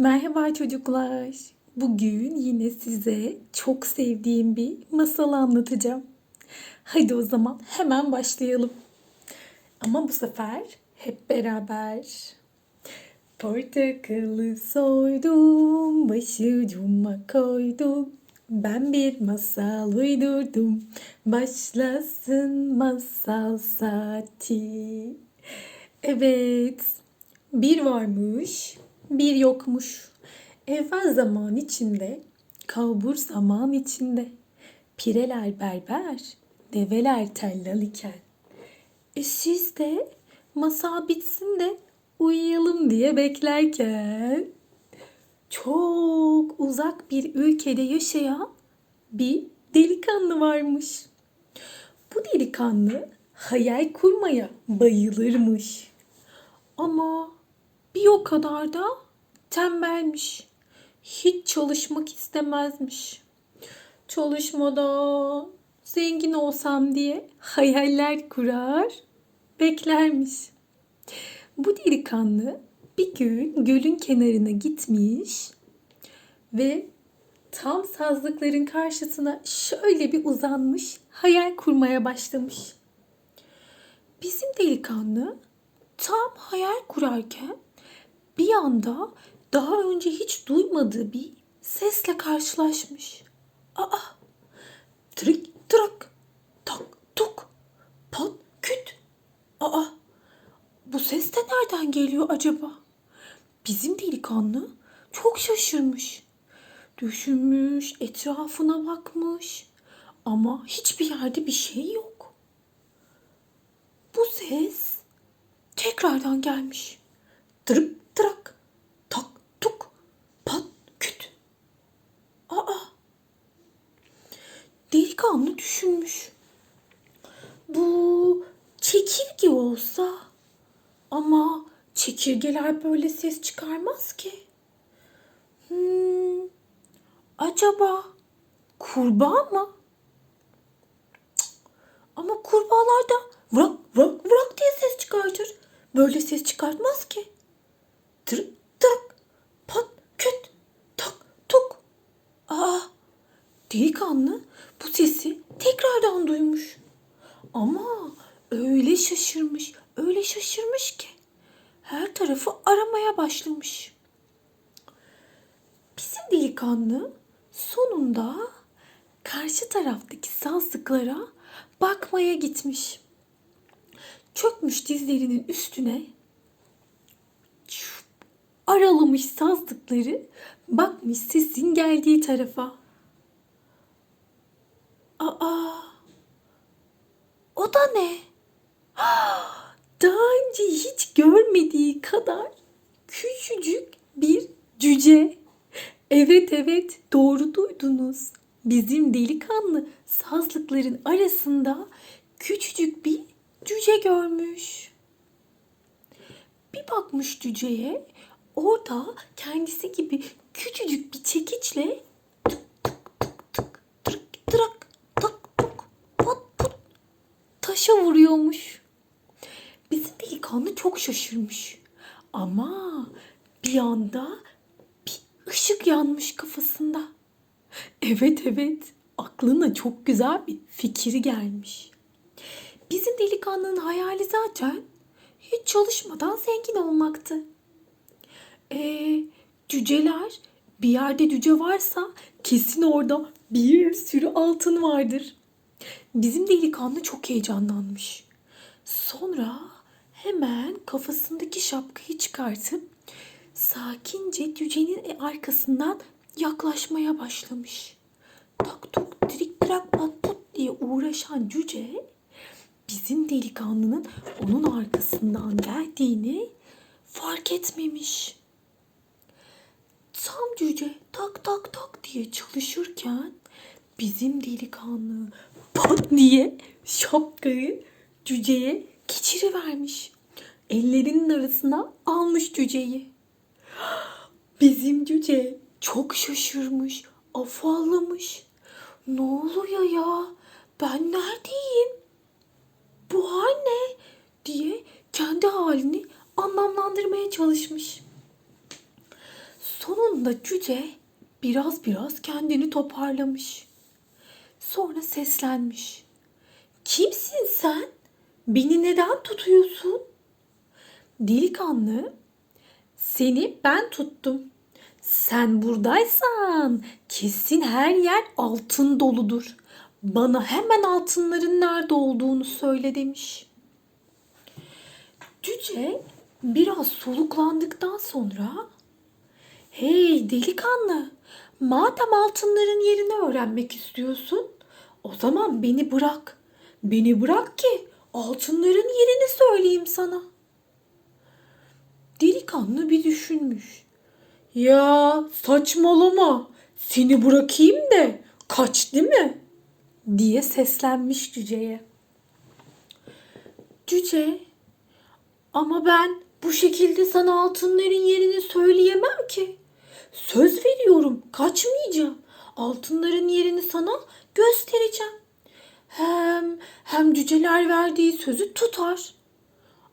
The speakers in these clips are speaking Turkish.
Merhaba çocuklar. Bugün yine size çok sevdiğim bir masal anlatacağım. Hadi o zaman hemen başlayalım. Ama bu sefer hep beraber. Portakalı soydum, başucuma koydum. Ben bir masal uydurdum. Başlasın masal saati. Evet, bir varmış, bir yokmuş. Evvel zaman içinde, kalbur zaman içinde. Pireler berber, develer tellal iken. E siz de masal bitsin de uyuyalım diye beklerken çok uzak bir ülkede yaşayan bir delikanlı varmış. Bu delikanlı hayal kurmaya bayılırmış. Ama bir o kadar da tembelmiş. Hiç çalışmak istemezmiş. Çalışmadan zengin olsam diye hayaller kurar, beklermiş. Bu delikanlı bir gün gölün kenarına gitmiş ve tam sazlıkların karşısına şöyle bir uzanmış, hayal kurmaya başlamış. Bizim delikanlı tam hayal kurarken bir anda daha önce hiç duymadığı bir sesle karşılaşmış. Aa! Trik trak tak tuk pat küt. Aa! Bu ses de nereden geliyor acaba? Bizim delikanlı çok şaşırmış. Düşünmüş, etrafına bakmış ama hiçbir yerde bir şey yok. Bu ses tekrardan gelmiş. Tırıp tırak, tak tuk, pat küt. Aa! Delikanlı düşünmüş. Bu çekirge olsa ama çekirgeler böyle ses çıkarmaz ki. Hmm, acaba kurbağa mı? Cık, Ama kurbağalar da vrak vrak vrak diye ses çıkartır. Böyle ses çıkartmaz ki. Tırık tırık pat küt tak tuk. Aa, delikanlı bu sesi tekrardan duymuş. Ama öyle şaşırmış, öyle şaşırmış ki her tarafı aramaya başlamış. Bizim delikanlı sonunda karşı taraftaki sazlıklara bakmaya gitmiş. Çökmüş dizlerinin üstüne aralamış sazlıkları bakmış sesin geldiği tarafa. Aa, o da ne? Daha önce hiç görmediği kadar küçücük bir cüce. Evet evet doğru duydunuz. Bizim delikanlı sazlıkların arasında küçücük bir cüce görmüş. Bir bakmış cüceye orada kendisi gibi küçücük bir çekiçle şaşırmış. Ama bir anda bir ışık yanmış kafasında. Evet evet aklına çok güzel bir fikir gelmiş. Bizim delikanlının hayali zaten hiç çalışmadan zengin olmaktı. Ee, cüceler bir yerde cüce varsa kesin orada bir sürü altın vardır. Bizim delikanlı çok heyecanlanmış. Sonra hemen kafasındaki şapkayı çıkartıp sakince cücenin arkasından yaklaşmaya başlamış. Tak tuk trik trak pat put diye uğraşan cüce bizim delikanlının onun arkasından geldiğini fark etmemiş. Tam cüce tak tak tak diye çalışırken bizim delikanlı pat diye şapkayı cüceye geçirivermiş. Ellerinin arasına almış cüceyi. Bizim cüce çok şaşırmış, afallamış. Ne oluyor ya? Ben neredeyim? Bu hal ne? diye kendi halini anlamlandırmaya çalışmış. Sonunda cüce biraz biraz kendini toparlamış. Sonra seslenmiş. Kimsin sen? Beni neden tutuyorsun? Delikanlı, seni ben tuttum. Sen buradaysan kesin her yer altın doludur. Bana hemen altınların nerede olduğunu söyle demiş. Cüce biraz soluklandıktan sonra Hey delikanlı, madem altınların yerini öğrenmek istiyorsun, o zaman beni bırak. Beni bırak ki altınların yerini söyleyeyim sana. Delikanlı bir düşünmüş. Ya saçmalama. Seni bırakayım da kaç değil mi? diye seslenmiş cüceye. Cüce ama ben bu şekilde sana altınların yerini söyleyemem ki. Söz veriyorum kaçmayacağım. Altınların yerini sana göstereceğim. Hem hem cüceler verdiği sözü tutar.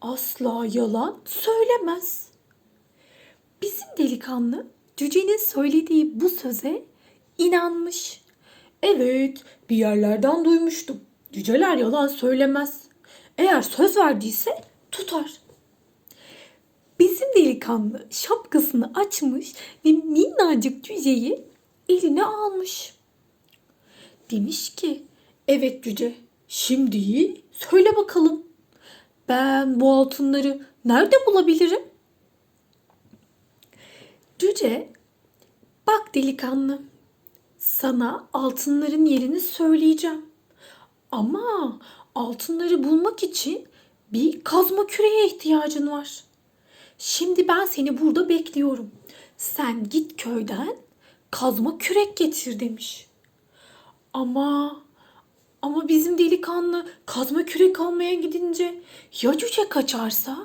Asla yalan söylemez. Bizim delikanlı cücenin söylediği bu söze inanmış. Evet, bir yerlerden duymuştum. Cüceler yalan söylemez. Eğer söz verdiyse tutar. Bizim delikanlı şapkasını açmış ve minnacık cüceyi eline almış. Demiş ki, evet cüce, şimdi söyle bakalım. Ben bu altınları nerede bulabilirim? Cüce, bak delikanlı, sana altınların yerini söyleyeceğim. Ama altınları bulmak için bir kazma küreye ihtiyacın var. Şimdi ben seni burada bekliyorum. Sen git köyden kazma kürek getir demiş. Ama ama bizim delikanlı kazma kürek almaya gidince ya cüce kaçarsa?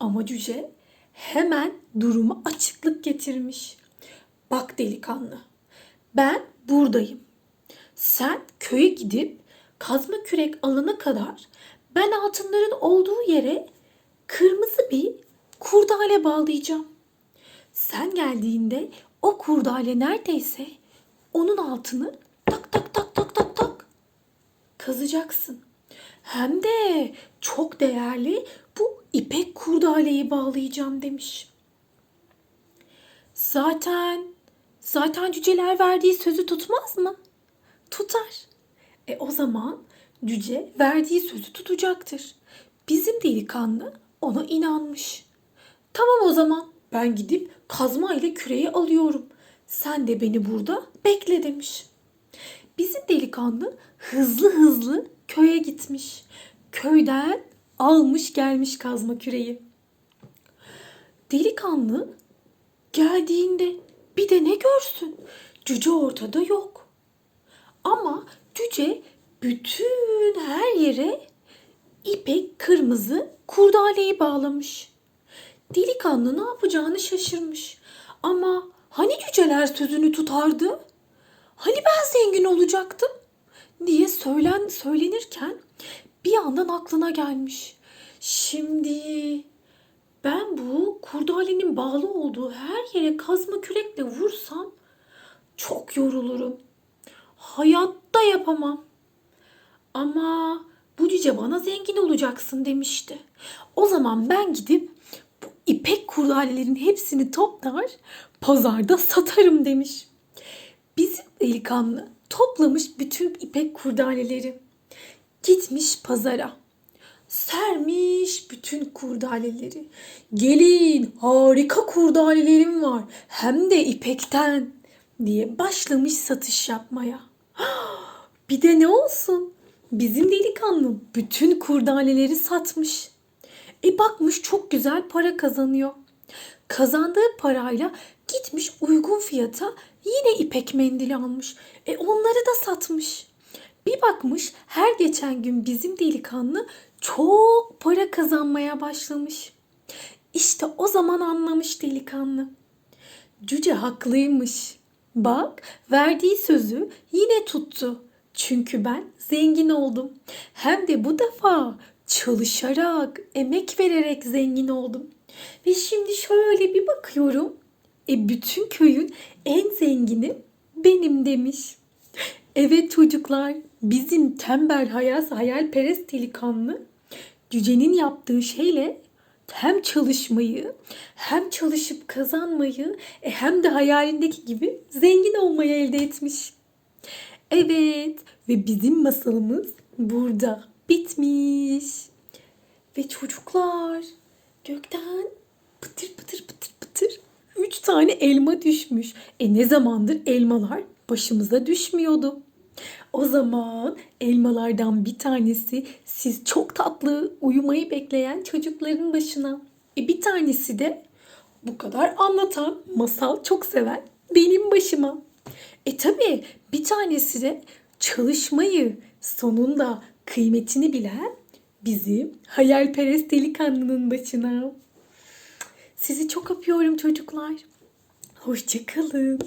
Ama cüce hemen duruma açıklık getirmiş. Bak delikanlı, ben buradayım. Sen köye gidip kazma kürek alana kadar ben altınların olduğu yere kırmızı bir kurdale bağlayacağım. Sen geldiğinde o kurdale neredeyse onun altını tak tak tak kazacaksın. Hem de çok değerli bu ipek kurdaleyi bağlayacağım demiş. Zaten zaten cüceler verdiği sözü tutmaz mı? Tutar. E o zaman cüce verdiği sözü tutacaktır. Bizim delikanlı ona inanmış. Tamam o zaman ben gidip kazma ile küreği alıyorum. Sen de beni burada bekle demiş. Bizim delikanlı hızlı hızlı köye gitmiş. Köyden almış gelmiş kazma küreği. Delikanlı geldiğinde bir de ne görsün? Cüce ortada yok. Ama cüce bütün her yere ipek kırmızı kurdaleyi bağlamış. Delikanlı ne yapacağını şaşırmış. Ama hani cüceler sözünü tutardı? Hani ben zengin olacaktım? diye söylen söylenirken bir yandan aklına gelmiş. Şimdi ben bu kurdalenin bağlı olduğu her yere kazma kürekle vursam çok yorulurum. Hayatta yapamam. Ama bu cüce bana zengin olacaksın demişti. O zaman ben gidip bu ipek kurdalelerin hepsini toplar pazarda satarım demiş. Bizim delikanlı toplamış bütün ipek kurdaleleri. Gitmiş pazara. Sermiş bütün kurdaleleri. Gelin harika kurdalelerim var. Hem de ipekten diye başlamış satış yapmaya. Bir de ne olsun? Bizim delikanlı bütün kurdaleleri satmış. E bakmış çok güzel para kazanıyor. Kazandığı parayla gitmiş uygun fiyata yine ipek mendili almış. E onları da satmış. Bir bakmış her geçen gün bizim delikanlı çok para kazanmaya başlamış. İşte o zaman anlamış delikanlı. Cüce haklıymış. Bak verdiği sözü yine tuttu. Çünkü ben zengin oldum. Hem de bu defa çalışarak, emek vererek zengin oldum. Ve şimdi şöyle bir bakıyorum. E bütün köyün en zengini benim demiş. Evet çocuklar, bizim tembel hayal hayalperest delikanlı cücenin yaptığı şeyle hem çalışmayı hem çalışıp kazanmayı e, hem de hayalindeki gibi zengin olmayı elde etmiş. Evet ve bizim masalımız burada bitmiş. Ve çocuklar gökten pıtır pıtır pıtır pıtır üç tane elma düşmüş. E ne zamandır elmalar başımıza düşmüyordu. O zaman elmalardan bir tanesi siz çok tatlı uyumayı bekleyen çocukların başına. E bir tanesi de bu kadar anlatan, masal çok seven benim başıma. E tabii bir tanesi de çalışmayı sonunda kıymetini bilen bizim hayalperest delikanlının başına. Sizi çok öpüyorum çocuklar. Hoşçakalın.